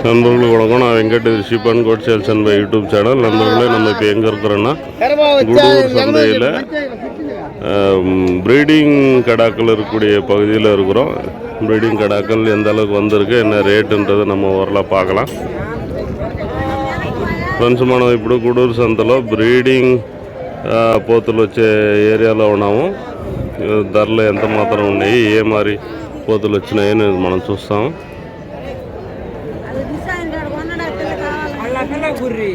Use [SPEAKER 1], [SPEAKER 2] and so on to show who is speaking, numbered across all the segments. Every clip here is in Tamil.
[SPEAKER 1] நண்பர்களுக்கு வணக்கம் நான் Venkatesh sheep and goat sales and buy YouTube channel நண்பர்களே நம்ம இப்போ எங்கே இருக்கிறோன்னா குடூர் சந்தையில் ப்ரீடிங் கடாக்கள் இருக்கக்கூடிய பகுதியில் இருக்கிறோம் ப்ரீடிங் கடாக்கள் எந்த அளவுக்கு வந்திருக்கு என்ன ரேட்டுன்றதை நம்ம ஓரளவு பார்க்கலாம் ఫ్రెండ్స్ మనం ఇప్పుడు గూడూరు సంతలో బ్రీడింగ్ ఆ, పోతులు వచ్చే ఏరియాలో ఉన్నాము ఆ, ధరలు ఎంత మాత్రం ఉన్నాయి ఏ మరి పోతులు వచ్చినాయి అనేది మనం చూస్తాము
[SPEAKER 2] అలా పిల్ల గుర్రి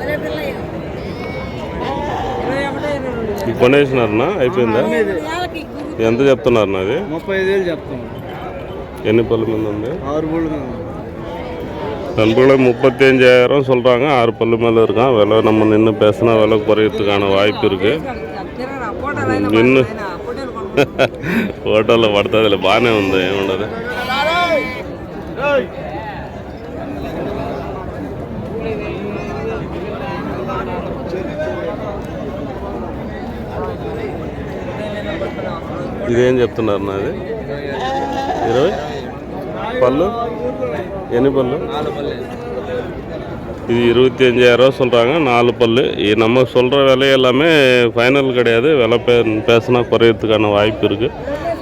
[SPEAKER 3] అదే పిల్ల
[SPEAKER 2] ఇరవై ఒకటి ఇరవై రెండు
[SPEAKER 1] ఈ కొనేసినారనా అయిపోయిందా
[SPEAKER 3] వాళ్ళకి గురి
[SPEAKER 1] ఎంత చెప్తున్నారు నాది
[SPEAKER 2] ముప్పై ఐదు వేలు చెప్తాం
[SPEAKER 1] ఎన్ని పళ్ళు మీద ఉంది
[SPEAKER 2] ஆறு பல்லு
[SPEAKER 1] நண்பர்களே முப்பத்தஞ்சாயிரம் சொல்கிறாங்க ஆறு பல்லு மேலே இருக்கான் விலை நம்ம நின்று பேசினா விலை குறையறதுக்கான வாய்ப்பு இருக்குது నిన్ను ఫోటోలో పడుతుంది బాగానే ఉంది ఏముండదు ఇదేం చెప్తున్నారు నాది? ఇరవై? పళ్ళు? ఎన్ని పళ్ళు? இது இருபத்தி அஞ்சாயிரரூவா నాలుగు పళ్ళు. ఈ నమ్మ சொல்கிற వెల எல்லாமே ఫైనల్ கிடையாது వెల பே பேசினா குறையிறதுக்கான వాయిపు இருக்குது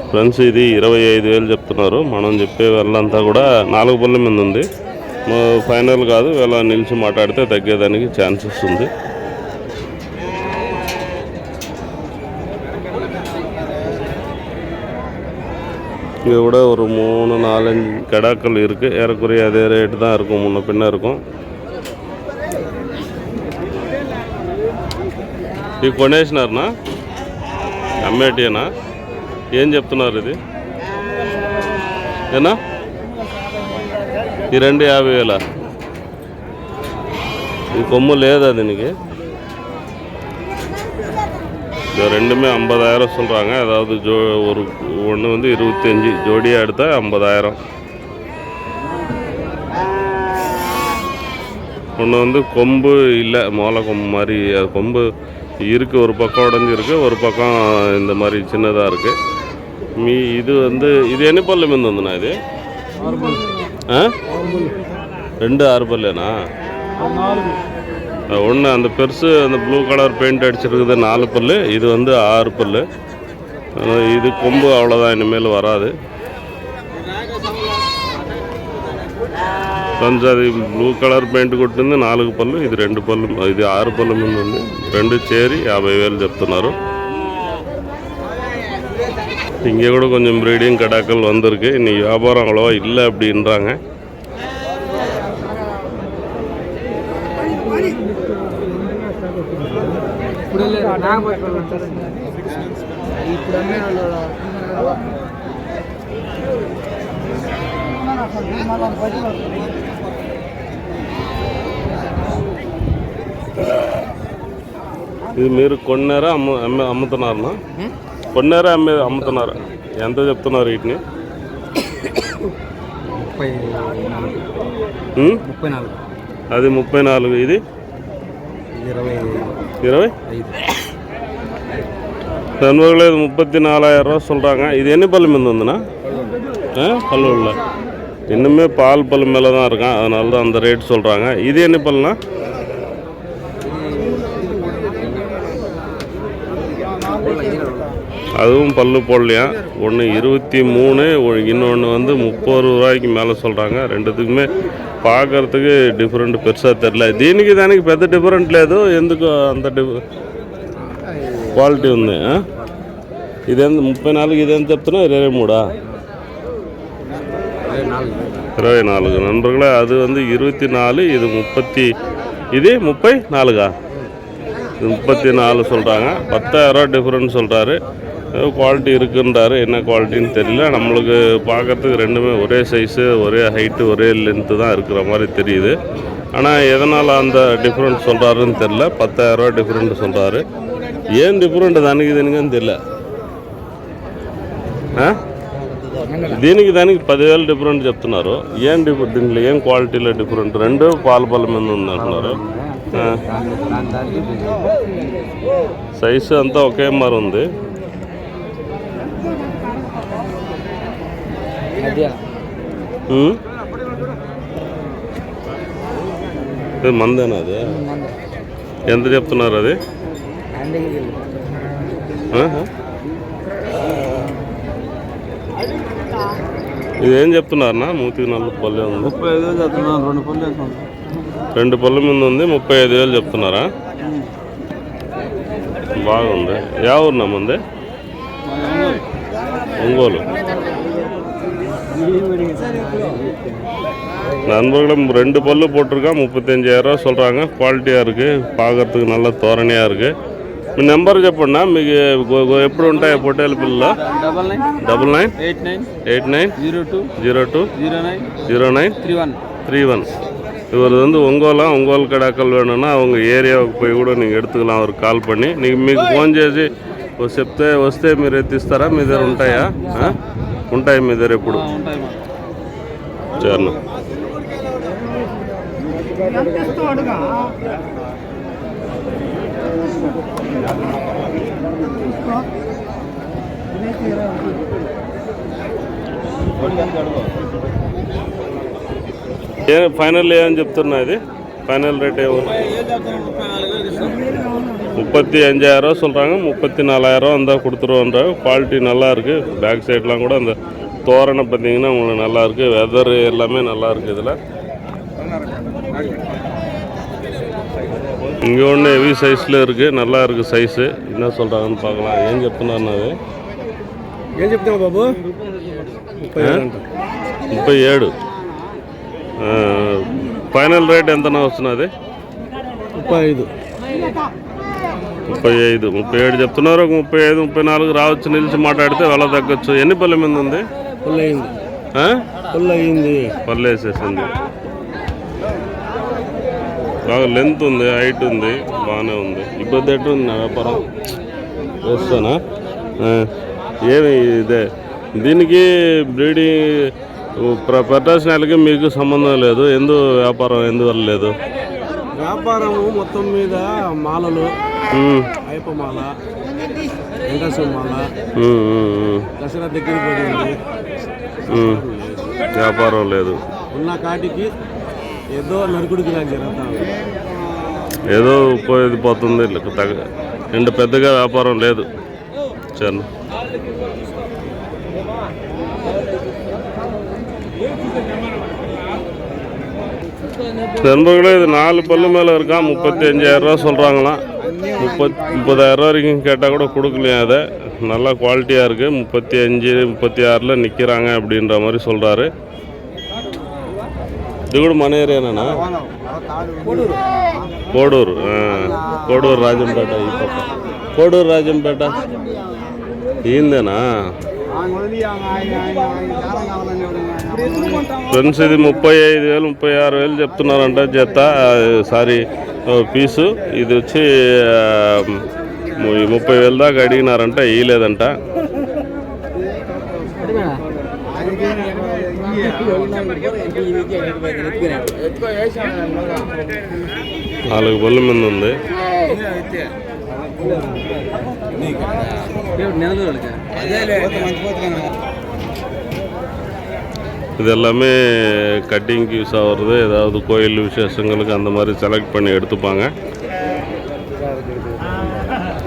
[SPEAKER 1] ఫ్రెండ్స్ ఇది ఇరవై ఐదు వేలు చెప్తున్నారు. మనం చెప్పే వెళ్ళంతా కూడా నాలుగు పళ్ళ మీద ఉంది. ఫైనల్ కాదు వీళ్ళ నిలిచి మాట్లాడితే తగ్గేదానికి ఛాన్సెస్ ఉంది. இங்கே கூட ஒரு மூணு நாலஞ்சு கடாக்கள் இருக்குது ஏறக்குறைய அதே ரேட்டு தான் இருக்கும் முன்ன பின்ன இருக்கும் ఈ కొనేసినారనా అమ్మేటియేనా ఏం చెప్తున్నారు ఇది ఏనా ఈ రెండు యాభై వేల ఈ కొమ్ము లేదా దీనికి இது ரெண்டுமே ஐம்பதாயிரம் சொல்கிறாங்க அதாவது ஜோ ஒரு ஒன்று வந்து இருபத்தஞ்சி ஜோடியாக எடுத்தால் ஐம்பதாயிரம். ஒன்று வந்து கொம்பு இல்லை மோளை கொம்பு மாதிரி அது கொம்பு இருக்குது ஒரு பக்கம் உடஞ்சி இருக்கு ஒரு பக்கம் இந்த மாதிரி சின்னதாக இருக்குது மீ இது வந்து இது என்ன பல்லு மீந்து வந்துண்ணா இது? ஆ? ரெண்டு ஆறு பல்லுனா ஒன்று அந்த பெருசு அந்த ப்ளூ கலர் பெயிண்ட் அடிச்சிருக்குது நாலு பல்லு இது வந்து ஆறு பல்லு ஆனா இது கொம்பு அவ்வளோதான் இனிமேல் வராது కొంచెం అది బ్లూ కలర్ పెయింట్ కొట్టింది నాలుగు పళ్ళు ఇది రెండు పళ్ళు ఇది ఆరు పళ్ళు ముందు ఉంది రెండు చేరి యాభై వేలు చెప్తున్నారు இங்கே கூட கொஞ்சம் ப்ரீடிங் கடாக்கள் வந்திருக்கு இன்னைக்கு வியாபாரம் அவ்வளோவா இல்லை அப்படின்றாங்க
[SPEAKER 2] ఇప్పుడు నాగపట్నం
[SPEAKER 1] ఇది మీరు కొన్నారా అమ్ము అమ్మే అమ్ముతున్నారనా? కొన్నారా అమ్మే అమ్ముతున్నారా? ఎంత చెప్తున్నారు వీటిని?
[SPEAKER 2] ముప్పై నాలుగు.
[SPEAKER 1] అది ముప్పై నాలుగు. ఇది?
[SPEAKER 2] இருபது
[SPEAKER 1] நண்பர்களே இது முப்பத்தி ரூபா சொல்கிறாங்க இது என்ன பல்லு மருந்து வந்துண்ணா ஆ பல்லு இல்லை இன்னுமே பால் பல்லு மேலே தான் இருக்கான். அதனால தான் அந்த ரேட் சொல்கிறாங்க இது என்ன பல்லுனா அதுவும் பல்லு போடலையா ஒன்று இருபத்தி மூணு இன்னொன்று வந்து முப்பது ரூபாய்க்கு மேலே சொல்கிறாங்க ரெண்டுத்துக்குமே பார்க்கறதுக்கு డిఫరెంట్ పెరుసాగా తెలియదు దీనికి దానికి పెద్ద డిఫరెంట్ లేదు ఎందుకు అంత డిఫ క్వాలిటీ ఉంది ఆ? ఇదేంత ముప్పై నాలుగు ఇదేంత చెప్తున్నా ఇరవై మూడా
[SPEAKER 2] నాలుగు
[SPEAKER 1] ఇరవై నాలుగు நண்பர்களே அது வந்து இருபத்தி நாலு இது முப்பத்தி இது முப்பை நாலுகா இது முப்பத்தி நாலு சொல்கிறாங்க பத்தாயிரரூவா டிஃப்ரெண்ட் சொல்கிறாரு குவாலிட்டி இருக்குன்றாரு என்ன குவாலிட்டின்னு தெரியல நம்மளுக்கு பார்க்கறதுக்கு ரெண்டுமே ஒரே சைஸு ஒரே ஹைட்டு ஒரே லென்த்து தான் இருக்கிற மாதிரி தெரியுது ஆனால் எதனால் அந்த டிஃப்ரெண்ட் சொல்கிறாருன்னு தெரில பத்தாயிரரூவா டிஃப்ரெண்ட் சொல்கிறாரு ఏం డిఫరెంట్ దానికి దీనికి అని తెలియదు ఆ? దీనికి దానికి పదివేలు డిఫరెంట్ చెప్తున్నారు ఏం డిఫరెంట్ దీంట్లో ఏం క్వాలిటీలో డిఫరెంట్ రెండు పాల పళ్ళ మీద ఉంది అంటున్నారు ఆ,
[SPEAKER 2] దాని దానికి
[SPEAKER 1] సైజు అంతా ఒకే మరి ఉంది మందేనా అది? ఎంత చెప్తున్నారు అది. ఇదేం చెప్తున్నారన్నా? మూతి నల్ల పల్లె ఉంది.
[SPEAKER 2] ముప్పై ఐదు వేలు చదువుతున్నాను రెండు వేసాను
[SPEAKER 1] రెండు పళ్ళ మీద ఉంది. ముప్పై ఐదు వేలు చెప్తున్నారా? బాగుంది. యా ఊరినా ముందే? ఒంగోలు. நண்பர்களும் ரெண்டு பல்லு போட்டிருக்கான் முப்பத்தஞ்சாயிரரூவா சொல்கிறாங்க குவாலிட்டியாக இருக்குது பார்க்குறதுக்கு நல்ல தோரணையாக இருக்குது మీ నెంబర్ చెప్పండి మీకు ఎప్పుడు ఉంటాయి పొట్టేల పిల్లలు
[SPEAKER 2] double nine
[SPEAKER 1] double nine
[SPEAKER 2] eight nine
[SPEAKER 1] eight nine
[SPEAKER 2] zero two
[SPEAKER 1] zero two
[SPEAKER 2] zero nine
[SPEAKER 1] zero nine
[SPEAKER 2] three one
[SPEAKER 1] three one இவர் வந்து ஒங்கோலாம் ஒங்கோல் கடாக்கள் வேணும்னா அவங்க ఏరియాకి పోయి కూడా నీకు ఎడుతుకులాం వారు కాల్ పని నీకు మీకు ఫోన్ చేసి చెప్తే వస్తే మీరు ఎత్తిస్తారా మీ దగ్గర ఉంటాయా ఉంటాయి మీ దగ్గర ఎప్పుడు చేరణ ఫైనల్ ఏమని చెప్తున్నా ఇది ఫైనల్ రేట్ ఏమో முப்பத்தி அஞ்சாயிரம் சொல்கிறாங்க முப்பத்தி நாலாயிரம் இருந்தால் கொடுத்துருவோன்றாங்க குவாலிட்டி நல்லா இருக்குது பேக் சைட்லாம் கூட அந்த தோரணை பார்த்தீங்கன்னா உங்களுக்கு நல்லா இருக்குது வெதர் எல்லாமே நல்லா இருக்குது இதில் இங்கே ஒன்று ஹெவி சைஸில் இருக்குது நல்லா இருக்குது సైజు என்ன சொல்கிறாங்கன்னு பார்க்கலாம் ఏం చెప్తున్నారు అది
[SPEAKER 2] ఏం చెప్తావు బాబు
[SPEAKER 1] ముప్పై ఏడు ఫైనల్ రేట్ ఎంతనా వస్తున్నది
[SPEAKER 2] ముప్పై ఐదు
[SPEAKER 1] ముప్పై ఐదు ముప్పై ఏడు చెప్తున్నారు ఒక ముప్పై ఐదు ముప్పై నాలుగు రావచ్చు నిలిచి మాట్లాడితే వెళ్ళ తగ్గచ్చు. ఎన్ని పల్లె మీద ఉంది? పల్లె వేసేసింది బాగా లెంత్ ఉంది హైట్ ఉంది బాగానే ఉంది. ఇబ్బంది ఎట్టు ఉంది? నా వ్యాపారం? వేస్తానా. ఏమి ఇదే? దీనికి బ్రీడింగ్ ప్రొఫెషనల్కి మీకు సంబంధం లేదు. ఎందు వ్యాపారం ఎందువల్ల లేదు?
[SPEAKER 2] వ్యాపారము మొత్తం మీద మాలలు
[SPEAKER 1] ఉమ్,
[SPEAKER 2] అయ్యప్ప మాల వెంకటేశ్వర మాల
[SPEAKER 1] ఉమ్, ఉమ్, ఉమ్,
[SPEAKER 2] దసరా దగ్గర పడింది
[SPEAKER 1] ఉమ్. వ్యాపారం లేదు
[SPEAKER 2] ఉన్న కాటికి ఏదో నరుకుడికి నాకు జరుగుతాను
[SPEAKER 1] ఏదో పోయేది పోతుంది తగ్గ రెండు పెద్దగా వ్యాపారం లేదు చర్ణ நண்பர்களே இது நாலு பல்லு மேலே இருக்கான் முப்பத்தி அஞ்சாயிரரூவா சொல்கிறாங்களாம் முப்பத் முப்பதாயிரரூவா வரைக்கும் கேட்டால் கூட கொடுக்கலையா அதை? நல்லா குவாலிட்டியாக இருக்குது முப்பத்தி அஞ்சு முப்பத்தி ஆறில் நிற்கிறாங்க அப்படின்ற மாதிரி சொல்கிறாரு இது கூட மனையர் என்னண்ணா? கோடூர் கோடூர் ராஜம்பேட்டா இப்போ கோடூர் ராஜம்பேட்டா? ஈந்தேனா ఫ్రెండ్స్ ఇది ముప్పై ఐదు వేలు ముప్పై ఆరు వేలు చెప్తున్నారంట జత సారీ పీసు. ఇది వచ్చి ముప్పై వేలు దాకా అడిగినారంట ఇయ్యలేదంట. నాలుగు బళ్ళు మీద ఉంది. இது எல்லாமே கட்டிங்க்கு யூஸ் ஆகிறது ஏதாவது கோயில் விசேஷங்களுக்கு அந்த மாதிரி செலக்ட் பண்ணி எடுத்துப்பாங்க.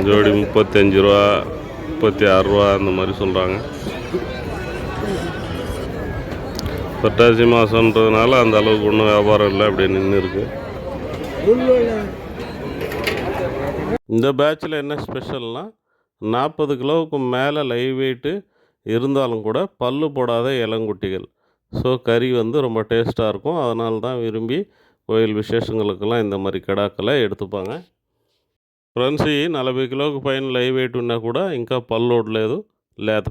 [SPEAKER 1] ஜோடி முப்பத்தஞ்சு ரூபா முப்பத்தி ஆறு ரூபா அந்த மாதிரி சொல்கிறாங்க புரட்டாசி மாதன்றதுனால அந்த அளவுக்கு ஒன்றும் வியாபாரம் இல்லை அப்படியே நின்று இருக்கு. இந்த பேட்சில் என்ன ஸ்பெஷல்னா நாற்பது கிலோவுக்கு மேலே லைவ் வெயிட்டு இருந்தாலும் கூட பல் போடாத இளங்குட்டிகள். ஸோ கறி வந்து ரொம்ப டேஸ்ட்டாக இருக்கும். அதனால தான் விரும்பி கோயில் விசேஷங்களுக்கெல்லாம் இந்த மாதிரி கடாக்களை எடுத்துப்பாங்க. ஃப்ரெண்ட்ஸு நலபை கிலோவுக்கு కిలోకి லைவ் లైవ్ వెయిట్ ఉన్నా కూడా ఇంకా పళ్ళు லேத்த లేత